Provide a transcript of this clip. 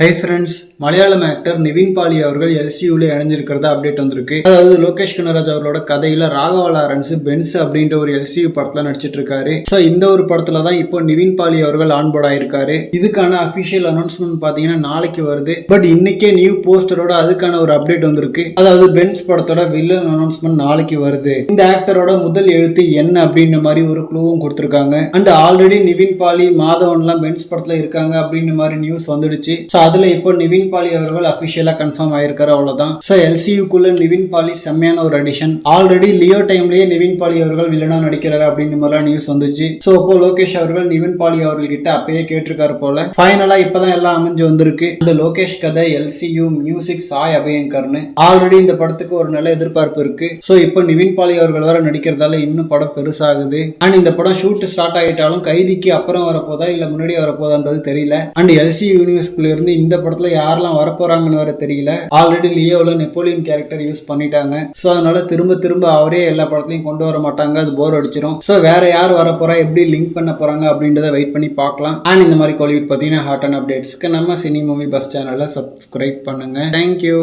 Hi friends Malayalam actor Nivin Pauly அவர்கள் எல்சியூல இணைஞ்சிருக்கிறதா update வந்திருக்கு. அதாவது லோகேஷ் கனராஜ் அவர்களோட கதையில ராகவா லாரன்ஸ் பென்ஸ் அப்படின்ற ஒரு எல்சியூ படத்துல நடிச்சிட்டு இருக்காரு. ஸோ இந்த ஒரு படத்துல தான் இப்போ நிவின் பாலி அவர்கள் ஆன்போர்ட் ஆயிருக்காரு. இதுக்கான அபிஷியல் அனௌன்ஸ்மெண்ட் பாத்தீங்கன்னா நாளைக்கு வருது. பட் இன்னைக்கே நியூ போஸ்டரோட அதுக்கான ஒரு அப்டேட் வந்திருக்கு. அதாவது பென்ஸ் படத்தோட வில்லன் அனௌன்ஸ்மெண்ட் நாளைக்கு வருது. இந்த ஆக்டரோட முதல் எழுத்து என்ன அப்படின்ற மாதிரி ஒரு க்ளூவும் கொடுத்துருக்காங்க. அண்ட் ஆல்ரெடி நிவின் பாலி மாதவன்லாம் பென்ஸ் படத்துல இருக்காங்க அப்படின்ற மாதிரி நியூஸ் வந்துடுச்சு. ஸோ அதுல இப்போ நிவின் பாலி அவர்கள் அபிஷியலா கன்ஃபார்ம் ஆயிருக்காரு அவ்வளவுதான். ஸோ எல்சியூக்குள்ள நிவின் பாலி செம்மையான ஒரு அடிஷன் ஆல்ரெடி லியோ டைம்லயே நிவின் பாலி அவர்கள் வில்லனா நடிக்கிறாரு அப்படின்னு மாதிரிலாம் நியூஸ் வந்துச்சு. ஸோ இப்போ லோகேஷ் அவர்கள் நிவின் பாலி அவர்கள் கிட்ட அப்பயே கேட்டிருக்காரு போல. ஃபைனலா இப்பதான் எல்லாம் அமைஞ்சு வந்திருக்கு. இந்த லோகேஷ் கதை எல்சியூ மியூசிக் சாய் அபயங்கர்னு. ஆல்ரெடி இந்த படத்துக்கு ஒரு நல்ல எதிர்பார்ப்பு இருக்கு. ஸோ இப்போ நிவின் பாலி அவர்கள் வர நடிக்கிறதால இன்னும் படம் பெருசாகுது. அண்ட் இந்த படம் ஷூட் ஸ்டார்ட் ஆகிட்டாலும் கைதிக்கு அப்புறம் வரப்போதா இல்ல முன்னாடி வரப்போதான்றது தெரியல. அண்ட் எல்சி யூனிவர்ஸ்குள்ள இருந்து இந்த படத்துல யாரெல்லாம் வரப்போறாங்கன்னு வேற தெரியல. ஆல்ரெடி லியோவில் நெப்போலியன் கேரக்டர் யூஸ் பண்ணிட்டாங்க. ஸோ அதனால திரும்ப திரும்ப அவரே எல்லா படத்துலையும் கொண்டு வர மாட்டாங்க. அது போர் அடிச்சிடும் ஸோ வேற யார் வரப்போறா எப்படி லிங்க் பண்ண போறாங்க அப்படின்றத வெயிட் பண்ணி பார்க்கலாம். அண்ட் இந்த மாதிரி கோலிவுட் பார்த்தீங்கன்னா ஹாட் அண்ட் அப்டேட்ஸ்க்கு நம்ம சினி மூவி பஸ் சேனலை சப்ஸ்கிரைப் பண்ணுங்க. Thank you